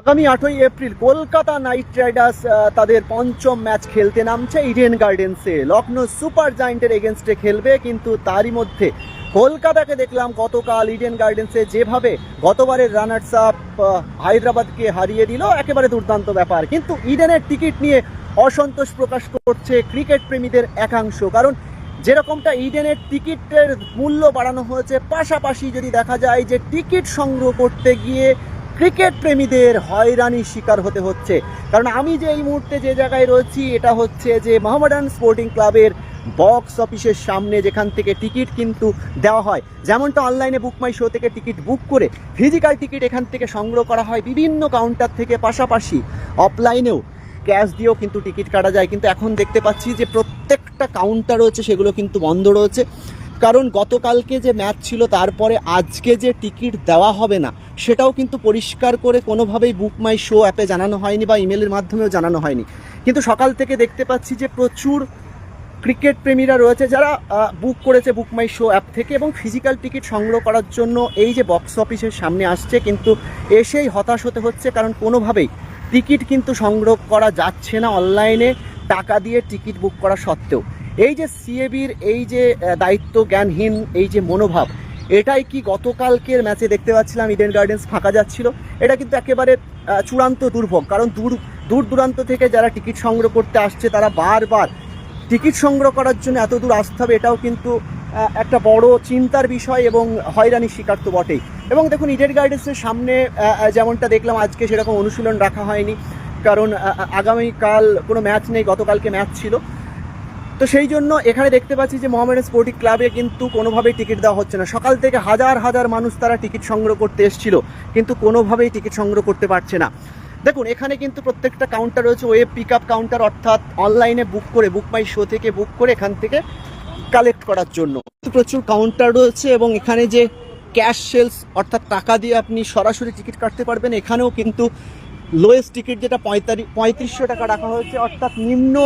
আগামী আটই April Kolkata night Riders তাদের পঞ্চম ম্যাচ খেলতে নামছে ইডেন গার্ডেন্সে। লখনৌ সুপার জায়েন্টের এগেনস্টে খেলবে, কিন্তু তারই মধ্যে কলকাতাকে দেখলাম গতকাল ইডেন গার্ডেন্সে যেভাবে গতবারের রানার্স আপ হায়দ্রাবাদকে হারিয়ে দিল, একেবারে দুর্দান্ত ব্যাপার। কিন্তু ইডেনের টিকিট নিয়ে অসন্তোষ প্রকাশ করছে ক্রিকেট প্রেমীদের একাংশ, কারণ যেরকমটা ইডেনের টিকিটের মূল্য বাড়ানো হয়েছে, পাশাপাশি যদি দেখা যায় যে টিকিট সংগ্রহ করতে গিয়ে ক্রিকেট প্রেমীদের হয়রানির শিকার হতে হচ্ছে। কারণ আমি যে এই মুহূর্তে যে জায়গায় রয়েছি, এটা হচ্ছে যে মোহামেডান স্পোর্টিং ক্লাবের বক্স অফিসের সামনে যেখান থেকে টিকিট কিন্তু দেওয়া হয়। যেমনটা অনলাইনে বুক মাই শো থেকে টিকিট বুক করে ফিজিক্যাল টিকিট এখান থেকে সংগ্রহ করা হয় বিভিন্ন কাউন্টার থেকে পাশাপাশি। অফলাইনেও ক্যাশ দিয়েও কিন্তু টিকিট কাটা যায়। কিন্তু এখন দেখতে পাচ্ছি যে প্রত্যেকটা কাউন্টার রয়েছে, সেগুলো কিন্তু বন্ধ রয়েছে। কারণ গতকালকে যে ম্যাচ ছিল, তারপরে আজকে যে টিকিট দেওয়া হবে না, সেটাও কিন্তু পরিষ্কার করে কোনোভাবেই বুক মাই শো অ্যাপে জানানো হয়নি বা ইমেলের মাধ্যমেও জানানো হয়নি। কিন্তু সকাল থেকে দেখতে পাচ্ছি যে প্রচুর ক্রিকেট প্রেমীরা রয়েছে যারা বুক করেছে বুক মাই শো অ্যাপ থেকে এবং ফিজিক্যাল টিকিট সংগ্রহ করার জন্য এই যে বক্স অফিসের সামনে আসছে, কিন্তু এসেই হতাশ হতে হচ্ছে কারণ কোনোভাবেই টিকিট কিন্তু সংগ্রহ করা যাচ্ছে না অনলাইনে টাকা দিয়ে টিকিট বুক করা সত্ত্বেও। এই যে সিএবির এই যে দায়িত্ব জ্ঞানহীন এই যে মনোভাব, এটাই কি গতকালকের ম্যাচে দেখতে পাচ্ছিলাম ইডেন গার্ডেন্স ফাঁকা যাচ্ছিল? এটা কিন্তু একেবারে চূড়ান্ত দুর্ভোগ, কারণ দূর দূর দূরান্ত থেকে যারা টিকিট সংগ্রহ করতে আসছে, তারা বারবার টিকিট সংগ্রহ করার জন্য এত দূর আসতে হবে, এটাও কিন্তু একটা বড় চিন্তার বিষয় এবং হয়রানির শিকার তো বটেই। এবং দেখুন ইডেন গার্ডেন্সের সামনে যেমনটা দেখলাম, আজকে সেরকম অনুশীলন রাখা হয়নি, কারণ আগামীকাল কোনো ম্যাচ নেই, গতকালকে ম্যাচ ছিল। তো সেই জন্য এখানে দেখতে পাচ্ছি যে মোহামেডান স্পোর্টিং ক্লাবে কিন্তু কোনোভাবেই টিকিট দেওয়া হচ্ছে না। সকাল থেকে হাজার হাজার মানুষ তারা টিকিট সংগ্রহ করতে এসেছিল, কিন্তু কোনোভাবেই টিকিট সংগ্রহ করতে পারছে না। দেখুন, এখানে কিন্তু প্রত্যেকটা কাউন্টার রয়েছে ওয়েব পিক আপ কাউন্টার অর্থাৎ অনলাইনে বুক করে বুক মাই শো থেকে বুক করে এখান থেকে কালেক্ট করার জন্য। প্রচুর কাউন্টার রয়েছে এবং এখানে যে ক্যাশ সেলস অর্থাৎ টাকা দিয়ে আপনি সরাসরি টিকিট কাটতে পারবেন, এখানেও কিন্তু লোয়েস্ট টিকিট যেটা পঁয়তাল্লিশ, পঁয়ত্রিশশো টাকা রাখা হয়েছে, অর্থাৎ নিম্ন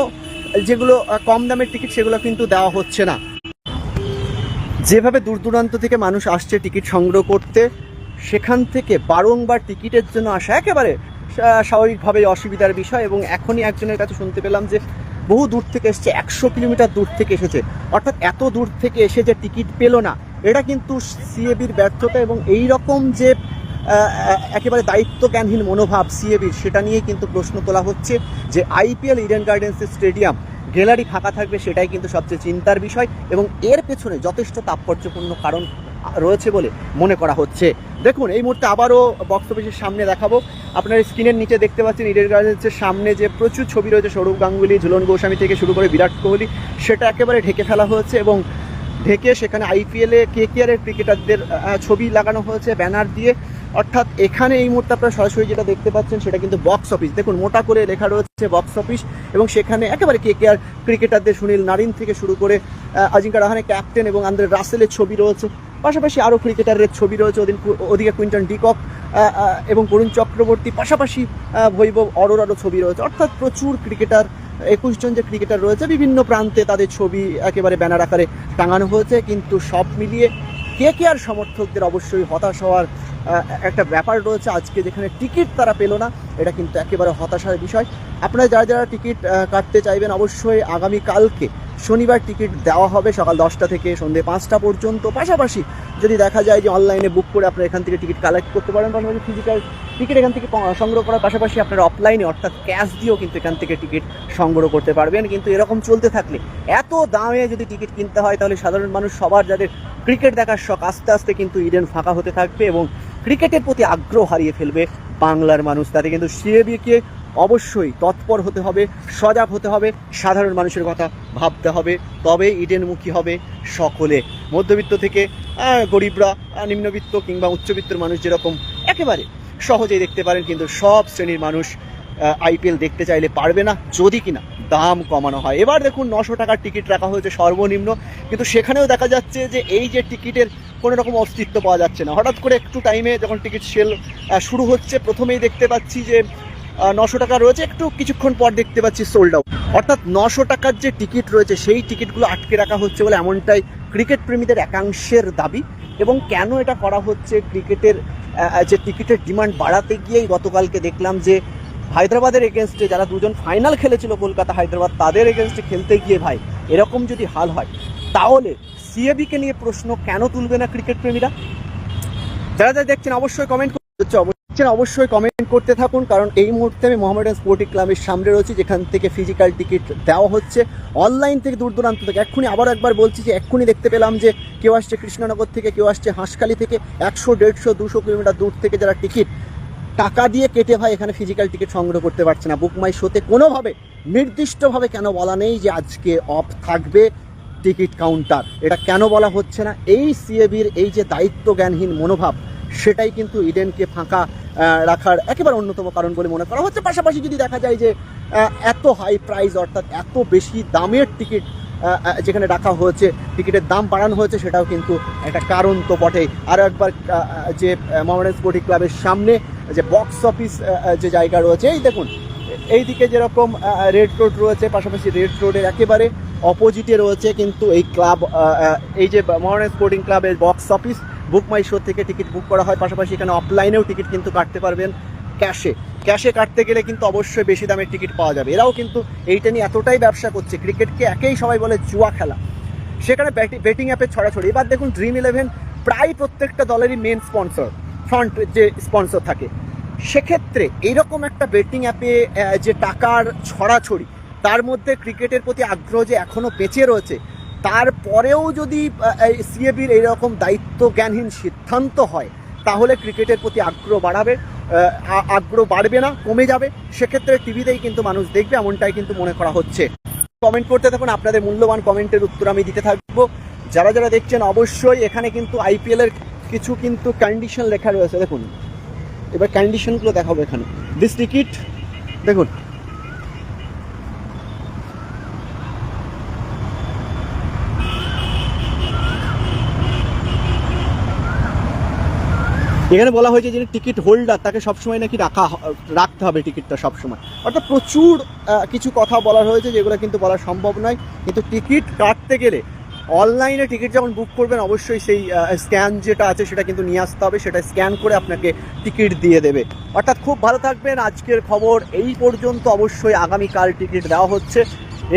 যেগুলো কম দামের টিকিট সেগুলো কিন্তু দেওয়া হচ্ছে না। যেভাবে দূর দূরান্ত থেকে মানুষ আসছে টিকিট সংগ্রহ করতে, সেখান থেকে বারংবার টিকিটের জন্য আসা একেবারে স্বা- স্বাভাবিকভাবেই অসুবিধার বিষয় এবং এখনই একজনের কাছে শুনতে পেলাম যে বহু দূর থেকে এসছে, একশো কিলোমিটার দূর থেকে এসেছে। অর্থাৎ এত দূর থেকে এসে যে টিকিট পেল না, এটা কিন্তু সিএবির ব্যর্থতা এবং এই রকম যে একেবারে দায়িত্ব জ্ঞানহীন মনোভাব সিএবির সেটা নিয়ে কিন্তু প্রশ্ন তোলা হচ্ছে যে আইপিএল ইডেন গার্ডেন্সের স্টেডিয়াম গ্যালারি ফাঁকা থাকবে, সেটাই কিন্তু সবচেয়ে চিন্তার বিষয় এবং এর পেছনে যথেষ্ট তাৎপর্যপূর্ণ কারণ রয়েছে বলে মনে করা হচ্ছে। দেখুন, এই মুহূর্তে আবারও বক্স অফিসের সামনে দেখাবো। আপনার স্ক্রিনের নিচে দেখতে পাচ্ছেন ইডেন গার্ডেন্সের সামনে যে প্রচুর ছবি রয়েছে, সৌরভ গাঙ্গুলি, ঝুলন গোস্বামী থেকে শুরু করে বিরাট কোহলি, সেটা একেবারে ঢেকে ফেলা হয়েছে এবং ঢেকে সেখানে আইপিএলে কে কেয়ারের ক্রিকেটারদের ছবি লাগানো হয়েছে ব্যানার দিয়ে। অর্থাৎ এখানে এই মুহূর্তে আপনারা সরাসরি যেটা দেখতে পাচ্ছেন সেটা কিন্তু বক্স অফিস দেখুন, মোটা করে লেখা রয়েছে বক্স অফিস এবং সেখানে একেবারে কে কেয়ার ক্রিকেটারদের সুনীল নারিন থেকে শুরু করে আজিঙ্কা রাহানে ক্যাপ্টেন এবং আন্দ্রে রাসেলের ছবি রয়েছে। পাশাপাশি আরও ক্রিকেটারের ছবি রয়েছে ওদিন ওদিকে কুইন্টন ডিকক এবং বরুণ চক্রবর্তী। পাশাপাশি বৈভব অরোরারও ছবি রয়েছে। অর্থাৎ প্রচুর ক্রিকেটার একুশ জন যে ক্রিকেটার রয়েছে, বিভিন্ন প্রান্তে তাদের ছবি একেবারে ব্যানার আকারে টাঙানো হয়েছে। কিন্তু সব মিলিয়ে কে কে আর সমর্থকদের অবশ্যই হতাশ হওয়ার একটা ব্যাপার রয়েছে, আজকে যেখানে টিকিট তারা পেল না, এটা কিন্তু একেবারে হতাশার বিষয়। আপনারা যারা যারা টিকিট কাটতে চাইবেন, অবশ্যই আগামী কালকে শনিবার টিকিট দেওয়া হবে, সকাল দশটা থেকে সন্ধ্যে পাঁচটা পর্যন্ত। পাশাপাশি যদি দেখা যায় যে অনলাইনে বুক করে আপনারা এখান থেকে টিকিট কালেক্ট করতে পারেন পাশাপাশি ফিজিক্যাল টিকিট এখান থেকে সংগ্রহ করার পাশাপাশি আপনারা অফলাইনে অর্থাৎ ক্যাশ দিয়েও কিন্তু এখান থেকে টিকিট সংগ্রহ করতে পারবেন। কিন্তু এরকম চলতে থাকলে এত দামে যদি টিকিট কিনতে হয়, তাহলে সাধারণ মানুষ সবার যাদের ক্রিকেট দেখার শখ, আস্তে আস্তে কিন্তু ইডেন ফাঁকা হতে থাকবে এবং ক্রিকেটের প্রতি আগ্রহ হারিয়ে ফেলবে বাংলার মানুষ। তাতে কিন্তু সিএবিকে অবশ্যই তৎপর হতে হবে, সজাগ হতে হবে, সাধারণ মানুষের কথা ভাবতে হবে। তবে ইডেনমুখী হবে সকলে। মধ্যবিত্ত থেকে গরিবরা নিম্নবিত্ত কিংবা উচ্চবিত্তর মানুষ যেরকম একেবারে সহজেই দেখতে পারেন, কিন্তু সব শ্রেণির মানুষ আইপিএল দেখতে চাইলে পারবে না, যদি কিনা দাম কমানো হয়। এবার দেখুন, নশো টাকার টিকিট রাখা হয়েছে সর্বনিম্ন, কিন্তু সেখানেও দেখা যাচ্ছে যে এই যে টিকিটের কোনো রকম অস্তিত্ব পাওয়া যাচ্ছে না। হঠাৎ করে একটু টাইমে যখন টিকিট সেল শুরু হচ্ছে, প্রথমেই দেখতে পাচ্ছি যে নশো টাকা রয়েছে, একটু কিছুক্ষণ পর দেখতে পাচ্ছি সোল্ড আউট অর্থাৎ নশো টাকার যে টিকিট রয়েছে, সেই টিকিটগুলো আটকে রাখা হচ্ছে বলে এমনটাই ক্রিকেট প্রেমীদের একাংশের দাবি। এবং কেন এটা করা হচ্ছে? ক্রিকেটের যে টিকিটের ডিমান্ড বাড়াতে গিয়েই গতকালকে দেখলাম যে হায়দ্রাবাদের এগেনস্টে যারা দুজন ফাইনাল খেলেছিল কলকাতা, হায়দ্রাবাদ তাদের এগেনস্টে খেলতে গিয়ে ভাই, এরকম যদি হাল হয়, তাহলে সিএবিকে নিয়ে প্রশ্ন কেন তুলবে না ক্রিকেট প্রেমীরা? যারা যারা দেখছেন, অবশ্যই কমেন্ট অবশ্যই অবশ্যই কমেন্ট করতে থাকুন, কারণ এই মুহূর্তে আমি মোহামেডান স্পোর্টিং ক্লাবের সামনে রয়েছি, যেখান থেকে ফিজিক্যাল টিকিট দেওয়া হচ্ছে। অনলাইন থেকে দূর দূরান্ত থেকে, এক্ষুনি আবার একবার বলছি যে, এক্ষুনি দেখতে পেলাম যে, কেউ আসছে কৃষ্ণনগর থেকে, কেউ আসছে হাঁসখালি থেকে, একশো, দেড়শো, দুশো কিলোমিটার দূর থেকে যারা টিকিট টাকা দিয়ে কেটে ভাই এখানে ফিজিক্যাল টিকিট সংগ্রহ করতে পারছে না। বুক মাই শোতে কোনোভাবে, নির্দিষ্টভাবে কেন বলা নেই যে আজকে অফ থাকবে টিকিট কাউন্টার এটা কেন বলা হচ্ছে না? এই সিএবির এই যে দায়িত্ব জ্ঞানহীন মনোভাব, সেটাই কিন্তু ইডেনকে ফাঁকা রাখার একেবারে অন্যতম কারণ বলে মনে করা হচ্ছে। পাশাপাশি যদি দেখা যায় যে এত হাই প্রাইস অর্থাৎ এত বেশি দামের টিকিট যেখানে রাখা হয়েছে টিকিটের দাম বাড়ানো হয়েছে, সেটাও কিন্তু একটা কারণ তো বটেই। আরও একবার যে মোহামেডান স্পোর্টিং ক্লাবের সামনে যে বক্স অফিস যে জায়গা রয়েছে, এই দেখুন এইদিকে যেরকম রেড রোড রয়েছে, পাশাপাশি রেড রোডের একেবারে অপোজিটে রয়েছে কিন্তু এই ক্লাব এই যে মোহামেডান স্পোর্টিং ক্লাবের box office Book My Show থেকে টিকিট বুক করা হয়, পাশাপাশি এখানে অফলাইনেও টিকিট কিন্তু কাটতে পারবেন ক্যাশে ক্যাশে কাটতে গেলে কিন্তু অবশ্যই বেশি দামের টিকিট পাওয়া যাবে। এরাও কিন্তু এইটা নিয়ে এতটাই ব্যবসা করছে ক্রিকেটকে একেই সবাই বলে জুয়া খেলা। সেখানে ব্যাটিং অ্যাপের ছড়াছড়ি। এবার দেখুন ড্রিম ইলেভেন প্রায় প্রত্যেকটা দলেরই মেন স্পন্সর ফ্রন্ট যে স্পন্সর থাকে। সেক্ষেত্রে এইরকম একটা বেটিং অ্যাপে যে টাকার ছড়াছড়ি, তার মধ্যে ক্রিকেটের প্রতি আগ্রহ যে এখনও বেঁচে রয়েছে, তারপরেও যদি সিএবির এইরকম দায়িত্ব জ্ঞানহীন সিদ্ধান্ত হয়, তাহলে ক্রিকেটের প্রতি আগ্রহ বাড়াবে আগ্রহ বাড়বে না, কমে যাবে। সেক্ষেত্রে টিভিতেই কিন্তু মানুষ দেখবে, এমনটাই কিন্তু মনে করা হচ্ছে। কমেন্ট করতে থাকুন, আপনাদের মূল্যবান কমেন্টের উত্তর আমি দিতে থাকব। যারা যারা দেখছেন, অবশ্যই এখানে কিন্তু আইপিএল এর কিছু কিন্তু কন্ডিশন লেখা রয়েছে, দেখুন। এবার কন্ডিশনগুলো দেখাবো এখানে। দিস টিকিট দেখুন। এখানে বলা হয়েছে যিনি টিকিট হোল্ডার তাকে সবসময় নাকি রাখা রাখতে হবে টিকিটটা সবসময়। অর্থাৎ প্রচুর কিছু কথা বলা হয়েছে যেগুলো কিন্তু বলা সম্ভব নয়। কিন্তু টিকিট কাটতে গেলে অনলাইনে টিকিট যখন বুক করবেন, অবশ্যই সেই স্ক্যান যেটা আছে সেটা কিন্তু নিয়ে আসতে হবে, সেটা স্ক্যান করে আপনাকে টিকিট দিয়ে দেবে। অর্থাৎ খুব ভালো থাকবেন, আজকের খবর এই পর্যন্ত অবশ্যই আগামীকাল টিকিট দেওয়া হচ্ছে।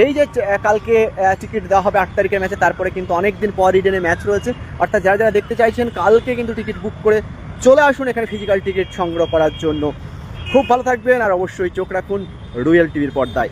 এই যে কালকে টিকিট দেওয়া হবে আট তারিখের ম্যাচে, তারপরে কিন্তু অনেক দিন পর ইডেনে ম্যাচ রয়েছে। অর্থাৎ যারা যারা দেখতে চাইছেন, কালকে কিন্তু টিকিট বুক করে চলে আসুন এখানে ফিজিক্যাল টিকিট সংগ্রহ করার জন্য। খুব ভালো থাকবেন আর অবশ্যই চোখ রাখুন রুয়েল টিভির পর্দায়।